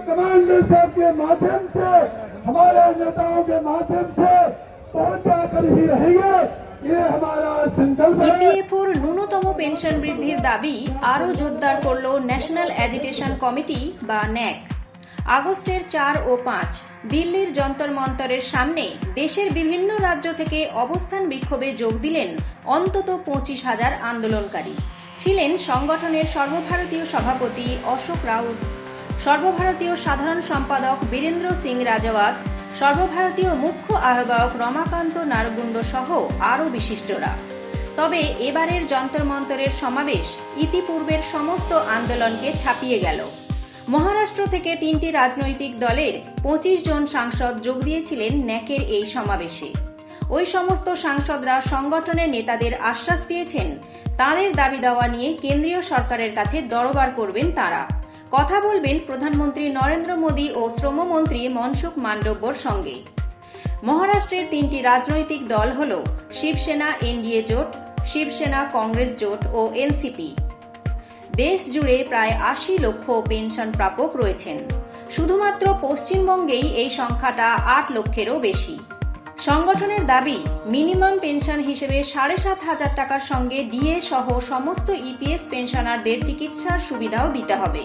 Commander साहब के माध्यम से हमारे नेताओं के माध्यम से पहुंचा कर ही रहेंगे ये हमारा संकल्प है ইপিএফওর ন্যূনতম পেনশন বৃদ্ধির দাবি আরও জোরদার করল ন্যাশনাল অ্যাজিটেশন কমিটি বা ন্যাক আগস্টের চার ও পাঁচ দিল্লির যন্তর মন্তরের সামনে দেশের বিভিন্ন রাজ্য থেকে অবস্থান বিক্ষোভে যোগ দিলেন অন্তত পঁচিশ হাজার আন্দোলনকারী ছিলেন সংগঠনের সর্বভারতীয় সভাপতি অশোক রাউত সর্বভারতীয় সাধারণ সম্পাদক বীরেন্দ্র সিং রাজাওয়াত, সর্বভারতীয় মুখ্য আহ্বায়ক রমাকান্ত নারগুন্ড সহ আরও বিশিষ্টরা। তবে এবারের যন্তর মন্তরের সমাবেশ ইতিপূর্বের সমস্ত আন্দোলনকে ছাপিয়ে গেল। মহারাষ্ট্র থেকে তিনটি রাজনৈতিক দলের পঁচিশ জন সাংসদ যোগ দিয়েছিলেন ন্যাকের এই সমাবেশে। ওই সমস্ত সাংসদরা সংগঠনের নেতাদের আশ্বাস দিয়েছেন, তাদের দাবি দাওয়া নিয়ে কেন্দ্রীয় সরকারের কাছে দরবার করবেন তারা। কথা বলবেন প্রধানমন্ত্রী নরেন্দ্র মোদী ও শ্রমমন্ত্রী মনসুখ মান্ডব্যর সঙ্গে। মহারাষ্ট্রের তিনটি রাজনৈতিক দল হল শিবসেনা, এনডিএ জোট, শিবসেনা কংগ্রেস জোট ও এনসিপি। দেশ জুড়ে প্রায় আশি লক্ষ পেনশন প্রাপক রয়েছেন। শুধুমাত্র পশ্চিমবঙ্গেই এই সংখ্যাটা আট লক্ষেরও বেশি। সংগঠনের দাবি, মিনিমাম পেনশন হিসেবে সাড়ে সাত হাজার টাকার সঙ্গে ডিএ সহ সমস্ত ইপিএস পেনশনারদের চিকিৎসার সুবিধাও দিতে হবে।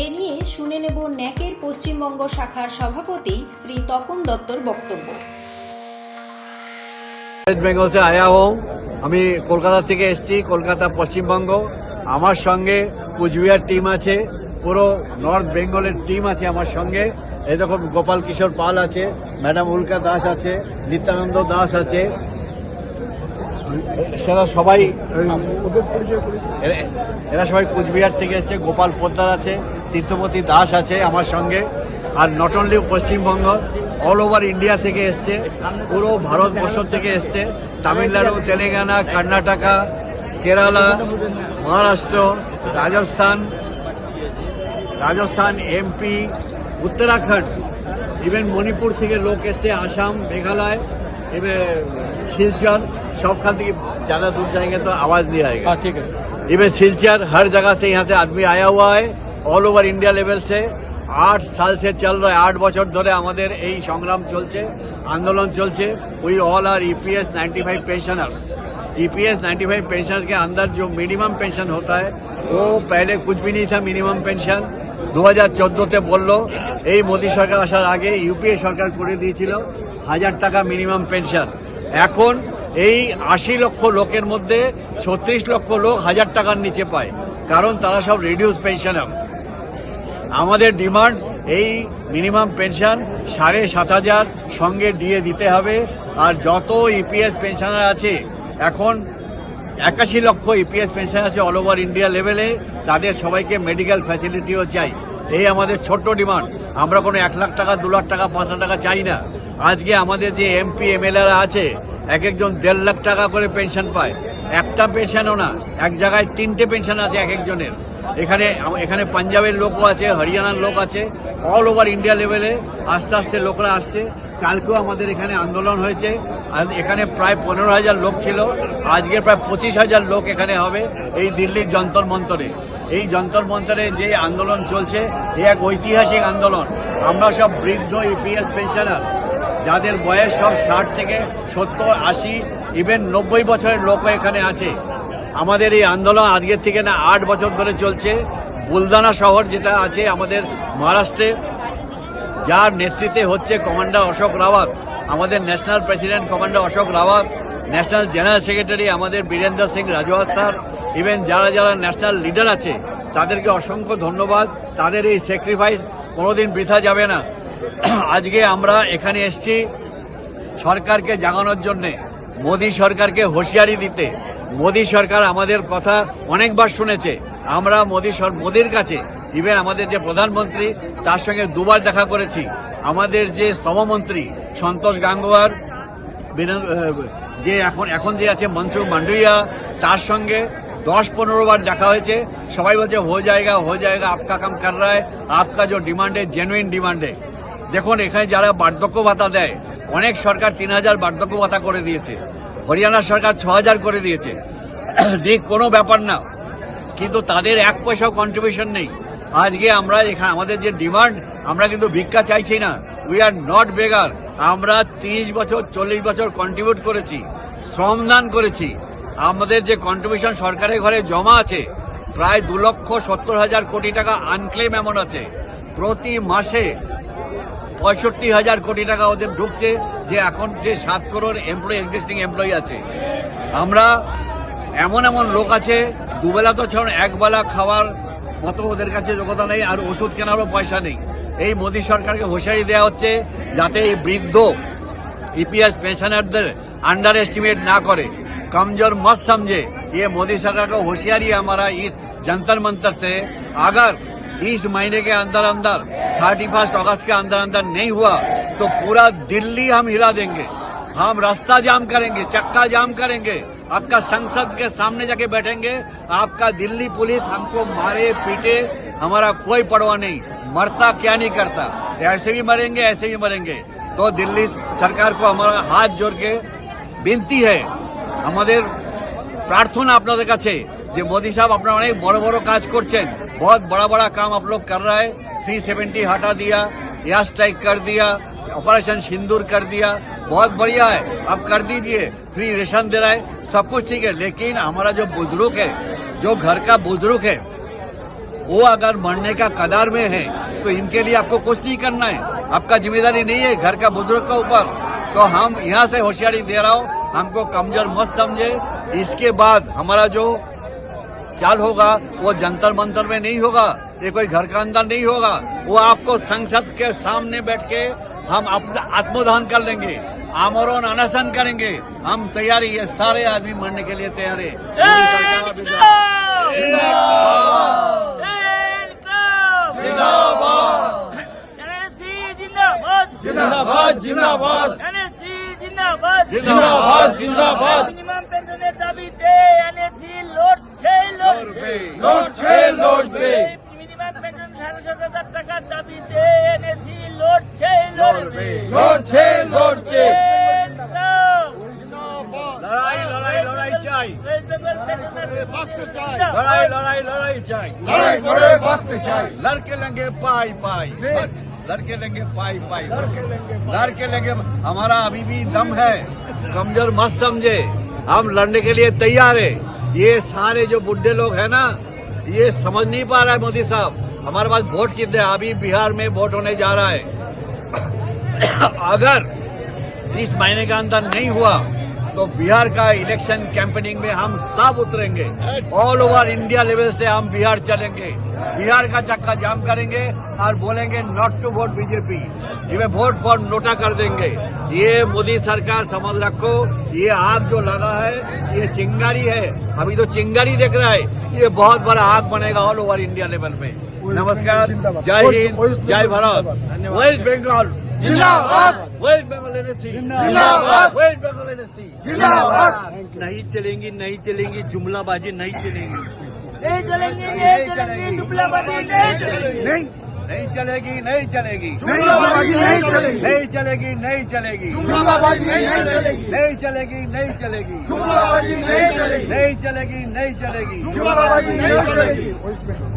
এ নিয়ে শুনে নেব ন্যাকের পশ্চিমবঙ্গ শাখার সভাপতি শ্রী তপন দত্তর বক্তব্য। ওয়েস্ট আয়া হো আমি কলকাতা থেকে এসেছি, কলকাতা পশ্চিমবঙ্গ। আমার সঙ্গে কুচবিহার টিম আছে, পুরো নর্থ বেঙ্গলের টিম আছে আমার সঙ্গে। এরকম গোপাল কিশোর পাল আছে ম্যাডাম উল্কা দাস আছে, নিত্যানন্দ দাস আছে। সেরা সবাই এরা- এরা সবাই কুচবিহার থেকে এসছে গোপাল পোদ্দার আছে তীর্থপতি দাস আছে আমার সঙ্গে আর not only Paschimbanga all over India থেকে এসছে পুরো ভারতবর্ষ থেকে এসছে তামিলনাড়ু তেলেঙ্গানা কর্ণাটকা কেরালা মহারাষ্ট্র রাজস্থান রাজস্থান এমপি উত্তরাখণ্ড ইভেন মণিপুর থেকে লোক এসছে আসাম মেঘালয় এবার শিলচর সবখান থেকে যারা দূর যায় তো আওয়াজ নিয়ে আয়গা। হ্যাঁ, ঠিক আছে। ইভেন শিলচর হর জায়গা সে ইহা আদমি আয়া হুয়া হয় অল ওভার ইন্ডিয়া লেভেল সে। আট সাল সে চল রা আট বছর ধরে আমাদের এই সংগ্রাম চলছে আন্দোলন চলছে। We all are EPS ninety five pensioners EPS ninety five pensioners কে আন্দার যে মিনিমাম পেনশন হতা হয় ও পেলে কুছ ভী নেই থা মিনিমাম পেনশন দু হাজার চোদ্দোতে বলল এই মোদী সরকার আসার আগে ইউপিএ সরকার করে দিয়েছিল হাজার টাকা মিনিমাম পেনশন এখন এই আশি লক্ষ লোকের মধ্যে ছত্রিশ লক্ষ লোক হাজার টাকার নিচে পায়, কারণ তারা সব রিডিউস পেনশনার আমাদের ডিমান্ড এই মিনিমাম পেনশন সাড়ে সাত হাজার সঙ্গে দিয়ে দিতে হবে, আর যত ইপিএস পেনশনার আছে, এখন একাশি লক্ষ ইপিএস পেনশন আছে অল ওভার ইন্ডিয়া লেভেলে তাদের সবাইকে মেডিকেল ফ্যাসিলিটিও চাই। এই আমাদের ছোট্ট ডিমান্ড। আমরা কোনো এক লাখ টাকা, দু লাখ টাকা, পাঁচ টাকা চাই না। আজকে আমাদের যে এমপি এমএলএরা আছে এক একজন দেড় লাখ টাকা করে পেনশন পায়। একটা পেনশনও না, এক জায়গায় তিনটে পেনশন আছে এক একজনের। এখানে এখানে পাঞ্জাবের লোকও আছে, হরিয়ানার লোক আছে অল ওভার ইন্ডিয়া লেভেলে আস্তে আস্তে লোকরা আসছে। কালকেও আমাদের এখানে আন্দোলন হয়েছে। এখানে প্রায় পনেরো হাজার লোক ছিল। আজকে প্রায় পঁচিশ হাজার লোক এখানে হবে এই দিল্লির যন্তর মন্তরে। এই যন্তর মন্তরে যে আন্দোলন চলছে, এ এক ঐতিহাসিক আন্দোলন। আমরা সব বৃদ্ধ ইপিএস পেনশনার, যাদের বয়স সব ষাট থেকে সত্তর, আশি ইভেন নব্বই বছরের লোকও এখানে আছে। আমাদের এই আন্দোলন আজকের থেকে না আট বছর ধরে চলছে। বুলদানা শহর যেটা আছে আমাদের মহারাষ্ট্রে, যার নেতৃত্বে হচ্ছে কমান্ডার অশোক রাওয়াত। আমাদের national president commander Ashok Rawat, national general secretary আমাদের বীরেন্দ্র সিং রাজওয়াত স্যার ইভেন যারা যারা ন্যাশনাল লিডার আছে তাদেরকে অসংখ্য ধন্যবাদ। তাদের এই স্যাক্রিফাইস কোনোদিন বৃথা যাবে না। আজকে আমরা এখানে এসেছি সরকারকে জাগানোর জন্য। মোদী সরকারকে হুঁশিয়ারি দিতে। মোদী সরকার আমাদের কথা অনেকবার শুনেছে। আমরা মোদী সর- মোদীর কাছে ইভেন আমাদের যে প্রধানমন্ত্রী, তার সঙ্গে দুবার দেখা করেছি। আমাদের যে শ্রমমন্ত্রী সন্তোষ গাঙ্গোয়ার যে এখন এখন যে আছে মনসুখ মান্ডুইয়া তার সঙ্গে দশ পনেরো বার দেখা হয়েছে। সবাই বলছে, হো জায়গা হো জায়গা, আপকা কাম কর রা আপকা যে ডিমান্ড জেনুইন ডিমান্ড দেখুন, এখানে যারা বার্ধক্য ভাতা দেয়, অনেক সরকার তিন হাজার বার্ধক্য ভাতা করে দিয়েছে। হরিয়ানা সরকার ছ হাজার করে দিয়েছে। দিক কোনো ব্যাপার না। কিন্তু তাদের এক পয়সাও কন্ট্রিবিউশন নেই। আজকে আমরা এখানে আমাদের যে ডিমান্ড, আমরা কিন্তু ভিক্ষা চাইছি না। উই আর নট বেগার আমরা তিরিশ বছর, চল্লিশ বছর কন্ট্রিবিউট করেছি শ্রমদান করেছি। আমাদের যে কন্ট্রিবিউশন সরকারের ঘরে জমা আছে, প্রায় দু লক্ষ সত্তর হাজার কোটি টাকা আনক্লেম এমন আছে। প্রতি মাসে পঁয়ষট্টি হাজার কোটি টাকা ওদের ঢুকছে, যে এখন যে সাত করোড় এমপ্লয়ি এক্সিস্টিং এমপ্লয়ি আছে। আমরা এমন এমন লোক আছে, দুবেলা তো ছাড়ুন, একবেলা খাওয়ার মতো ওদের কাছে যোগ্যতা নেই, আর ওষুধ কেনারও পয়সা নেই। এই মোদী সরকারকে হুঁশিয়ারি দেওয়া হচ্ছে, যাতে এই বৃদ্ধ ইপিএস পেনশনারদের আন্ডার এস্টিমেট না করে। कमज़ोर मत समझे। ये मोदी सरकार का होशियारी है हमारा इस जंतर मंतर से। अगर इस महीने के अंदर अंदर थर्टी फ़र्स्ट अगस्त के अंदर अंदर नहीं हुआ तो पूरा दिल्ली हम हिला देंगे। हम रास्ता जाम करेंगे, चक्का जाम करेंगे। आपका संसद के सामने जाके बैठेंगे। आपका दिल्ली पुलिस हमको मारे, पीटे, हमारा कोई पड़वा नहीं। मरता क्या नहीं करता। ऐसे भी मरेंगे, ऐसे भी मरेंगे। तो दिल्ली सरकार को हमारा हाथ जोड़ के विनती है আমাদের प्रार्थना अपन का मोदी साहब अपना अनेक बड़ो बड़ो क्या कर बहुत बड़ा बड़ा काम आप लोग कर रहा है 370 हटा दिया एयर स्ट्राइक कर दिया ऑपरेशन सिंदूर कर दिया बहुत बढ़िया है आप कर दीजिए फ्री रेशन दे रहा है सब कुछ ठीक है लेकिन हमारा जो बुज़ुर्ग है जो घर का बुज़ुर्ग है वो अगर मरने का कदार में है तो इनके लिए आपको कुछ नहीं करना है आपका ज़िम्मेदारी नहीं है घर का बुज़ुर्ग के ऊपर तो हम यहाँ से होशियारी दे रहा हूँ हमको कमज़ोर मत समझे इसके बाद हमारा जो चाल होगा वो जंतर मंतर में नहीं होगा ये कोई घर का अंदर नहीं होगा। वो आपको संसद के सामने बैठ के हम अपना आत्मदान कर लेंगे आमरण अनशन करेंगे। हम तैयारी है सारे आदमी मरने के लिए तैयार है। জিন্দাবাদ। জিন্দাবাদ জিন্দাবাদ। মিনিমাম পেনশনের দাবিতে এনেছি লড়ছে লড়বে লড়ছে লড়বে মিনিমাম পেনশন সাড়ে সাত হাজার টাকার দাবিতে এনেছি লড়ছে লড়বে। লড়ছে লড়ছে। লড়াই লড়াই লড়াই চাই। লড়াই লড়াই লড়াই চাই। লড়াই করে বাঁচতে চাই। লড়কে লঙ্গে পাই পাই। लड़के लेंगे पाई पाई। लड़के लेंगे हमारा अभी भी दम है। कमज़ोर मत समझे। हम लड़ने के लिए तैयार है। ये सारे जो बुढ़े लोग हैं ना ये समझ नहीं पा रहा है मोदी साहब। हमारे पास वोट कितने अभी बिहार में वोट होने जा रहा है। अगर इस महीने के अंदर नहीं हुआ तो बिहार का इलेक्शन कैंपेनिंग में हम सब उतरेंगे। ऑल ओवर इंडिया लेवल से हम बिहार चलेंगे। बिहार का चक्का जाम करेंगे और बोलेंगे नॉट टू वोट बीजेपी ये वोट फॉर नोटा कर देंगे। ये मोदी सरकार समझ रखो। ये आग जो लगा है ये चिंगारी है। अभी तो चिंगारी देख रहा है। ये बहुत बड़ा आग बनेगा ऑल ओवर इंडिया लेवल में। नमस्कार। जय हिंद। जय भारत। वेस्ट बंगाल जिंदाबाद। वेस्ट बंगाल एनएससी जिंदाबाद। वेस्ट बंगाल एनएससी जिंदाबाद। नहीं चलेंगी नहीं चलेंगी जुमलाबाजी नहीं चलेंगी नहीं चलेंगे नहीं चलेंगे जुमलाबाजी नहीं चलेंगे नहीं नहीं चलेगी नहीं चलेगी। नहीं चलेगी। नहीं चलेगी नहीं चलेगी। नहीं चलेगी। नहीं चलेगी नहीं चलेगी। नहीं चलेगी। नहीं चलेगी नहीं चलेगी। जुमलाबाजी नहीं चलेगी।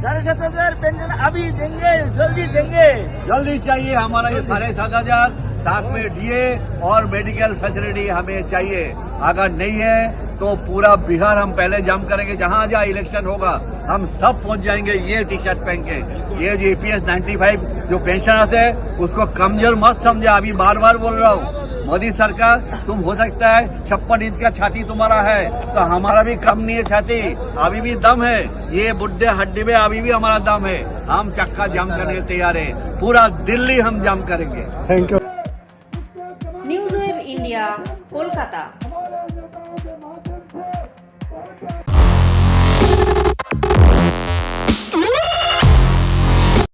साढ़े सात हज़ार पेंशन अभी देंगे जल्दी देंगे। जल्दी चाहिए हमारा ये साढ़े सात हज़ार। साथ में डीए और मेडिकल फैसिलिटी हमें चाहिए। अगर नहीं है तो पूरा बिहार हम पहले जम करेंगे। जहाँ जहाँ इलेक्शन होगा, हम सब पहुँच जाएँगे ये टी शर्ट पहन के। ये जो ईपीएस 95 जो पेंशनर्स है, उसको कमज़ोर मत समझे। अभी बार बार बोल रहा हूँ, मोदी सरकार, तुम हो सकता है छप्पन इंच का छाती तुम्हारा है तो हमारा भी कम नहीं है छाती। अभी भी दम है। ये बुढ़े हड्डी में अभी भी हमारा दम है। हम चक्का जाम करने तैयार है। पूरा दिल्ली हम जाम करेंगे। Thank you